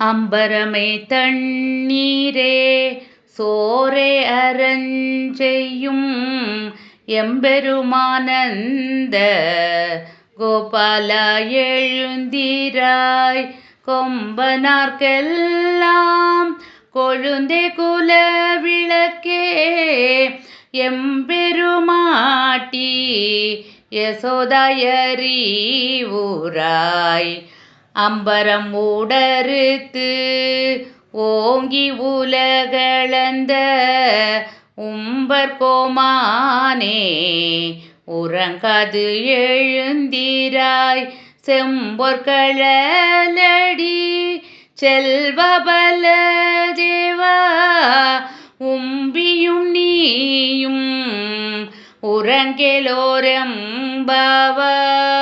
அம்பரமே தண்ணீரே சோரே அரஞ்செய்யும் எம்பெருமானந்த. கோபாலா எழுந்திராய் கொம்பனார்க்கெல்லாம் கொழுந்தே குல விளக்கே. எம்பெருமாட்டி யசோதாயரி ஊராய் அம்பரம் உடறுத்து ஓங்கி உலகளந்த உம்பர் கோமானே உறங்காது எழுந்திராய் செம்பொற்களடி செல்வபல தேவா உம்பியும் நீயும் உறங்கெலோரம் பாவாய்